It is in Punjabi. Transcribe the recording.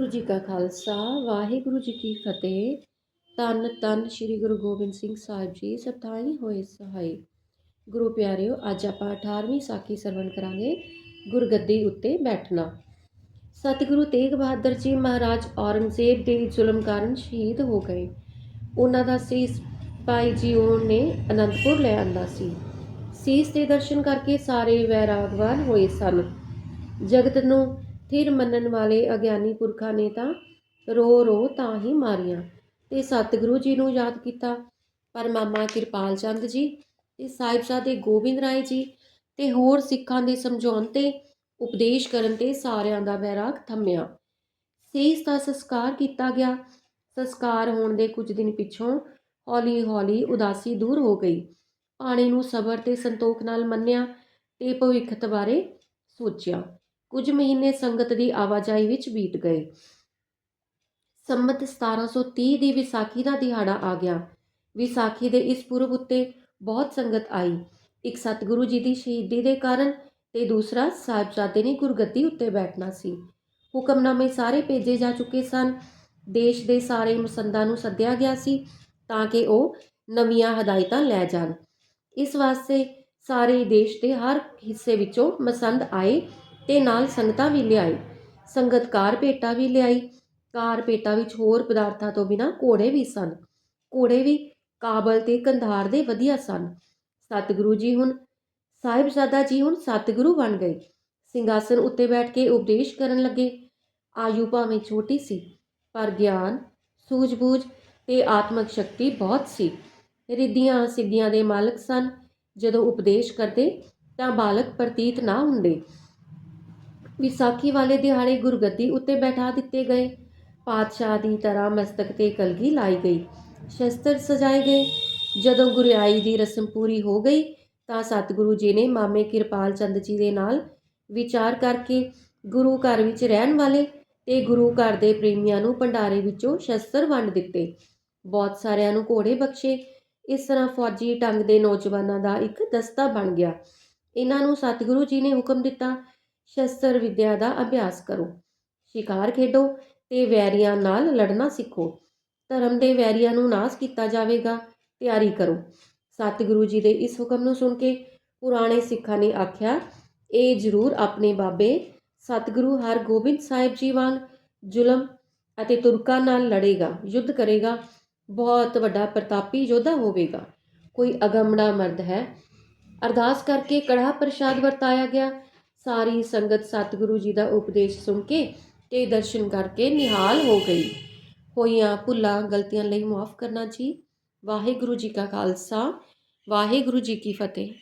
ਗੁਰੂ ਜੀ ਕਾ ਖਾਲਸਾ, ਵਾਹਿਗੁਰੂ ਜੀ ਕੀ ਫਤਿਹ। ਤਨ ਤਨ ਸ੍ਰੀ ਗੁਰੂ ਗੋਬਿੰਦ ਸਿੰਘ ਸਾਹਿਬ ਜੀ ਸਤਾਈ ਹੋਏ ਸਹਾਈ। ਗੁਰੂ ਪਿਆਰਿਓ, ਅੱਜ ਆਪਾਂ 18ਵੀਂ ਸਾਖੀ ਸਰਵਣ ਕਰਾਂਗੇ, ਗੁਰਗੱਦੀ ਉੱਤੇ ਬੈਠਣਾ। ਸਤਿਗੁਰੂ ਤੇਗ ਬਹਾਦਰ ਜੀ ਮਹਾਰਾਜ ਔਰੰਗਜ਼ੇਬ ਦੇ ਜ਼ੁਲਮ ਕਾਰਨ ਸ਼ਹੀਦ ਹੋ ਗਏ। ਉਹਨਾਂ ਦਾ ਸੀਸ ਭਾਈ ਜੀਓ ਨੇ ਅਨੰਦਪੁਰ ਲੈ ਆਂਦਾ ਸੀ। ਸੀਸ ਦੇ ਦਰਸ਼ਨ ਕਰਕੇ ਸਾਰੇ ਵੈਰਾਗਵਾਨ ਹੋਏ ਸਨ। ਜਗਤ ਨੂੰ ਥਿਰ ਮੰਨਣ ਵਾਲੇ ਅਗਿਆਨੀ ਪੁਰਖਾਂ ਨੇ ਤਾਂ ਰੋ ਰੋ ਤਾਂ ਹੀ ਮਾਰੀਆਂ ਤੇ ਸਤਿਗੁਰੂ ਜੀ ਨੂੰ ਯਾਦ ਕੀਤਾ। ਪਰ ਮਾਮਾ ਕਿਰਪਾਲ ਚੰਦ ਜੀ ਤੇ ਸਾਹਿਬਜ਼ਾਦੇ ਗੋਬਿੰਦ ਰਾਏ ਜੀ ਤੇ ਹੋਰ ਸਿੱਖਾਂ ਦੇ ਸਮਝਾਉਣ ਤੇ ਉਪਦੇਸ਼ ਕਰਨ ਤੇ ਸਾਰਿਆਂ ਦਾ ਵੈਰਾਗ ਥੰਮਿਆ। ਸੇਸ ਦਾ ਸੰਸਕਾਰ ਕੀਤਾ ਗਿਆ। ਸੰਸਕਾਰ ਹੋਣ ਦੇ ਕੁਝ ਦਿਨ ਪਿੱਛੋਂ ਹੌਲੀ ਹੌਲੀ ਉਦਾਸੀ ਦੂਰ ਹੋ ਗਈ। ਪਾਣੀ ਨੂੰ ਸਬਰ ਤੇ ਸੰਤੋਖ ਨਾਲ ਮੰਨਿਆ ਤੇ ਭਵਿੱਖਤ ਬਾਰੇ ਸੋਚਿਆ। ਕੁਝ ਮਹੀਨੇ ਸੰਗਤ ਦੀ ਆਵਾਜਾਈ ਵਿੱਚ ਬੀਤ ਗਏ। ਸੰਮਤ 1730 ਦੀ ਵਿਸਾਖੀ ਦਾ ਦਿਹਾੜਾ ਆ ਗਿਆ। ਵਿਸਾਖੀ ਦੇ ਇਸ ਪੁਰਬ ਉੱਤੇ ਬਹੁਤ ਸੰਗਤ ਆਈ। ਇੱਕ ਸਤਿਗੁਰੂ ਜੀ ਦੀ ਸ਼ਹੀਦੀ ਦੇ ਕਾਰਨ ਤੇ ਦੂਸਰਾ ਸਾਹਿਬਜ਼ਾਦੇ ਨੇ ਗੁਰਗੱਦੀ ਉੱਤੇ ਬੈਠਣਾ ਸੀ। ਹੁਕਮਨਾਮੇ ਸਾਰੇ ਭੇਜੇ ਜਾ ਚੁੱਕੇ ਸਨ। ਦੇਸ਼ ਦੇ ਸਾਰੇ ਮਸੰਦਾਂ ਨੂੰ ਸੱਦਿਆ ਗਿਆ ਸੀ ਤਾਂ ਕਿ ਉਹ ਨਵੀਆਂ ਹਦਾਇਤਾਂ ਲੈ ਜਾਣ। ਇਸ ਵਾਸਤੇ ਸਾਰੇ ਦੇਸ਼ ਦੇ ਹਰ ਹਿੱਸੇ ਵਿੱਚੋਂ ਮਸੰਦ ਆਏ ਤੇ ਨਾਲ ਸੰਗਤਾਂ ਵੀ ਲਿਆਈ। ਸੰਗਤ ਕਾਰ ਵੀ ਲਿਆਈ। ਕਾਰ ਭੇਟਾ ਵਿੱਚ ਹੋਰ ਪਦਾਰਥਾਂ ਤੋਂ ਬਿਨਾ ਘੋੜੇ ਵੀ ਸਨ। ਘੋੜੇ ਵੀ ਕਾਬਲ ਤੇ ਕੰਧਾਰ ਦੇ ਵਧੀਆ ਸਨ। ਸਤਿਗੁਰੂ ਜੀ ਹੁਣ ਸਾਹਿਬਜ਼ਾਦਾ ਜੀ ਹੁਣ ਸਤਿਗੁਰੂ ਬਣ ਗਏ। ਸਿੰਘਾਸਨ ਉੱਤੇ ਬੈਠ ਕੇ ਉਪਦੇਸ਼ ਕਰਨ ਲੱਗੇ। ਆਯੂ ਭਾਵੇਂ ਛੋਟੀ ਸੀ, ਪਰ ਗਿਆਨ, ਸੂਝ-ਬੂਝ ਤੇ ਆਤਮਿਕ ਸ਼ਕਤੀ ਬਹੁਤ ਸੀ। ਰਿੱਧੀਆਂ ਸਿੱਧੀਆਂ ਦੇ ਮਾਲਕ ਸਨ। ਜਦੋਂ ਉਪਦੇਸ਼ ਕਰਦੇ ਤਾਂ ਬਾਲਕ ਪ੍ਰਤੀਤ ਨਾ ਹੁੰਦੇ। ਵਿਸਾਖੀ ਵਾਲੇ ਦਿਹਾੜੇ ਗੁਰਗੱਦੀ ਉੱਤੇ ਬੈਠਾ ਦਿੱਤੇ ਗਏ। ਪਾਤਸ਼ਾਹ ਦੀ ਤਰ੍ਹਾਂ ਮਸਤਕ ਤੇ ਕਲਗੀ ਲਾਈ ਗਈ। ਸ਼ਸਤਰ ਸਜਾਏ ਗਏ। ਜਦੋਂ ਗੁਰਿਆਈ ਦੀ ਰਸਮ ਪੂਰੀ ਹੋ ਗਈ ਤਾਂ ਸਤਿਗੁਰੂ ਜੀ ਨੇ ਮਾਮੇ ਕਿਰਪਾਲ ਚੰਦ ਜੀ ਦੇ ਨਾਲ ਵਿਚਾਰ ਕਰਕੇ ਗੁਰੂ ਘਰ ਵਿੱਚ ਰਹਿਣ ਵਾਲੇ ਤੇ ਗੁਰੂ ਘਰ ਦੇ ਪ੍ਰੇਮੀਆਂ ਨੂੰ ਭੰਡਾਰੇ ਵਿੱਚੋਂ ਸ਼ਸਤਰ ਵੰਡ ਦਿੱਤੇ। ਬਹੁਤ ਸਾਰਿਆਂ ਨੂੰ ਘੋੜੇ ਬਖਸ਼ੇ। ਇਸ ਤਰ੍ਹਾਂ ਫੌਜੀ ਟੰਗ ਦੇ ਨੌਜਵਾਨਾਂ ਦਾ ਇੱਕ ਦਸਤਾ ਬਣ ਗਿਆ। ਇਹਨਾਂ ਨੂੰ ਸਤਿਗੁਰੂ ਜੀ ਨੇ ਹੁਕਮ ਦਿੱਤਾ ਸ਼ਸਤਰ ਵਿਦਿਆ ਦਾ ਅਭਿਆਸ ਕਰੋ। ਸ਼ਿਕਾਰ ਖੇਡੋ ਤੇ ਵੈਰੀਆਂ ਨਾਲ ਲੜਨਾ ਸਿੱਖੋ। ਧਰਮ ਦੇ ਵੈਰੀਆਂ ਨੂੰ ਨਾਸ ਕੀਤਾ ਜਾਵੇਗਾ, ਤਿਆਰੀ ਕਰੋ। ਸਤਿਗੁਰੂ ਜੀ ਦੇ ਇਸ ਹੁਕਮ ਨੂੰ ਸੁਣ ਕੇ ਪੁਰਾਣੇ ਸਿੱਖਾਂ ਨੇ ਆਖਿਆ, ਇਹ ਜ਼ਰੂਰ ਆਪਣੇ ਬਾਬੇ ਸਤਿਗੁਰੂ ਹਰਗੋਬਿੰਦ ਸਾਹਿਬ ਜੀ ਵਾਂਗ ਜ਼ੁਲਮ ਅਤੇ ਤੁਰਕਾਂ ਨਾਲ ਲੜੇਗਾ, ਯੁੱਧ ਕਰੇਗਾ, ਬਹੁਤ ਵੱਡਾ ਪ੍ਰਤਾਪੀ ਯੋਧਾ ਹੋਵੇਗਾ। ਕੋਈ ਅਗੰਮੜਾ ਮਰਦ ਹੈ? ਅਰਦਾਸ ਕਰਕੇ ਕੜਾ ਪ੍ਰਸ਼ਾਦ ਵਰਤਾਇਆ ਗਿਆ। ਸਾਰੀ ਸੰਗਤ ਸਤਿਗੁਰੂ ਜੀ ਦਾ ਉਪਦੇਸ਼ ਸੁਣ ਕੇ ਤੇ ਦਰਸ਼ਨ ਕਰਕੇ ਨਿਹਾਲ ਹੋ ਗਈ। ਹੋਈਆਂ ਭੁੱਲਾਂ, ਗਲਤੀਆਂ ਲਈ ਮਾਫ ਕਰਨਾ ਜੀ। ਵਾਹਿਗੁਰੂ ਜੀ ਕਾ ਖਾਲਸਾ, ਵਾਹਿਗੁਰੂ ਜੀ ਕੀ ਫਤਿਹ।